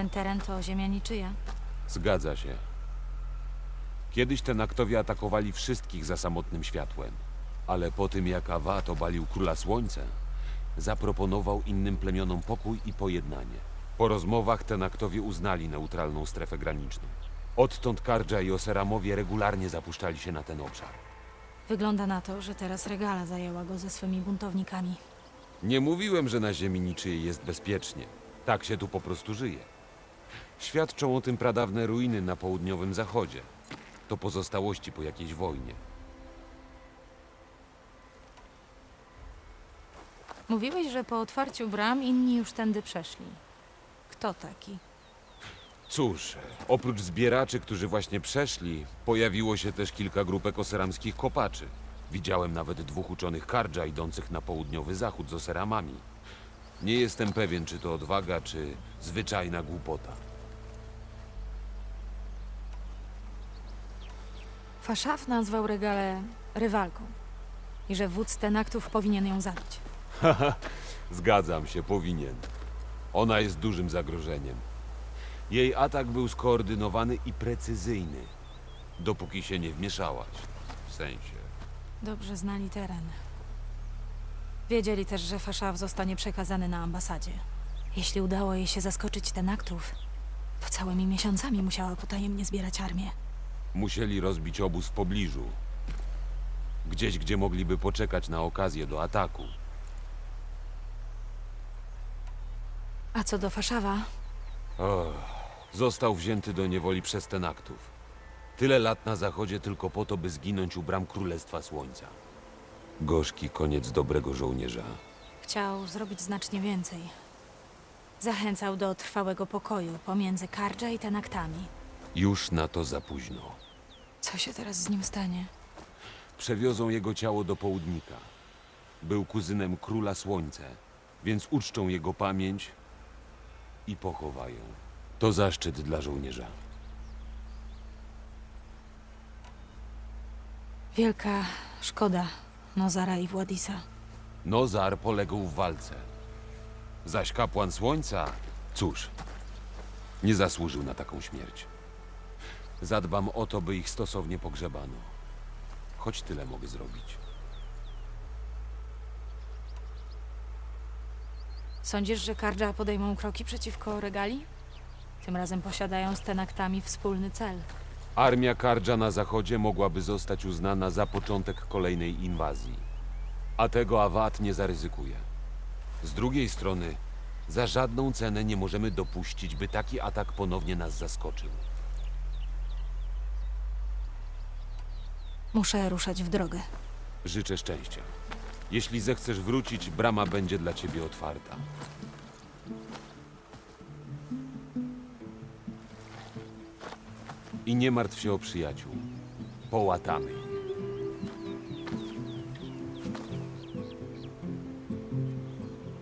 Ten teren to ziemia niczyja. Zgadza się. Kiedyś te naktowie atakowali wszystkich za samotnym światłem, ale po tym jak Awat obalił Króla Słońca, zaproponował innym plemionom pokój i pojednanie. Po rozmowach te naktowie uznali neutralną strefę graniczną. Odtąd Kardża i Oseramowie regularnie zapuszczali się na ten obszar. Wygląda na to, że teraz Regala zajęła go ze swymi buntownikami. Nie mówiłem, że na ziemi niczyjej jest bezpiecznie. Tak się tu po prostu żyje. Świadczą o tym pradawne ruiny na południowym zachodzie. To pozostałości po jakiejś wojnie. Mówiłeś, że po otwarciu bram inni już tędy przeszli. Kto taki? Cóż, oprócz zbieraczy, którzy właśnie przeszli, pojawiło się też kilka grupek oseramskich kopaczy. Widziałem nawet dwóch uczonych kardża idących na południowy zachód z oseramami. Nie jestem pewien, czy to odwaga, czy zwyczajna głupota. Faszaf nazwał Regalę rywalką i że wódz Tenaktów powinien ją zabić. Zgadzam się, powinien. Ona jest dużym zagrożeniem. Jej atak był skoordynowany i precyzyjny, dopóki się nie wmieszałaś. W sensie. Dobrze znali teren. Wiedzieli też, że Faszaf zostanie przekazany na ambasadzie. Jeśli udało jej się zaskoczyć Tenaktów, to całymi miesiącami musiała potajemnie zbierać armię. Musieli rozbić obóz w pobliżu. Gdzieś, gdzie mogliby poczekać na okazję do ataku. A co do Faszawa, Och, został wzięty do niewoli przez Tenaktów. Tyle lat na zachodzie tylko po to, by zginąć u bram Królestwa Słońca. Gorzki koniec dobrego żołnierza. chciał zrobić znacznie więcej. Zachęcał do trwałego pokoju pomiędzy Kardża i Tenaktami. Już na to za późno. Co się teraz z nim stanie? Przewiozą jego ciało do południka. Był kuzynem Króla Słońca, więc uczczą jego pamięć i pochowają. To zaszczyt dla żołnierza. Wielka szkoda Nozara i Władisa. Nozar poległ w walce. Zaś kapłan Słońca, cóż, nie zasłużył na taką śmierć. Zadbam o to, by ich stosownie pogrzebano. Choć tyle mogę zrobić. Sądzisz, że Kardża podejmą kroki przeciwko Regali? Tym razem posiadają z Tenaktami wspólny cel. Armia Kardża na zachodzie mogłaby zostać uznana za początek kolejnej inwazji. A tego Awad nie zaryzykuje. Z drugiej strony, za żadną cenę nie możemy dopuścić, by taki atak ponownie nas zaskoczył. Muszę ruszać w drogę. Życzę szczęścia. Jeśli zechcesz wrócić, brama będzie dla ciebie otwarta. I nie martw się o przyjaciół. Połatamy ich.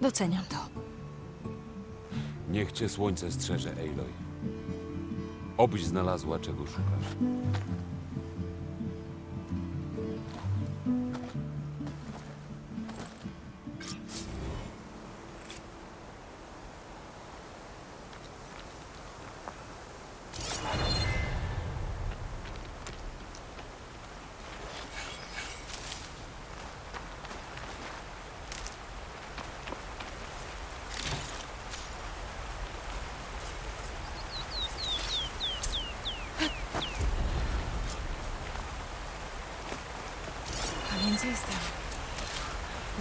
Doceniam to. Niech cię słońce strzeże, Aloy. Obyś znalazła, czego szukasz.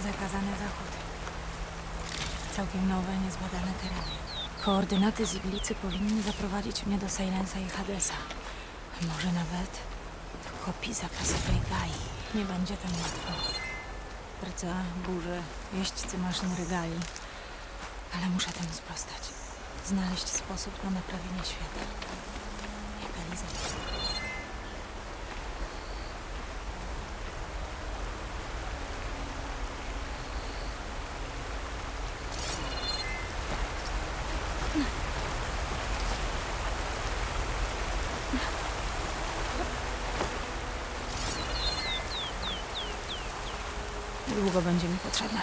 Zakazany zachód. Całkiem nowe, niezbadane tereny. Koordynaty z iglicy powinny zaprowadzić mnie do Silensa i Hadesa. Może nawet do kopii zapasowej Gai. Nie będzie tam łatwo. Rdza, burze, jeźdźcy maszyn regali. Ale muszę temu sprostać. Znaleźć sposób na naprawienie świata. Długo będzie mi potrzebne.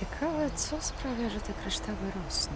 Ciekawe, co sprawia, że te kryształy rosną.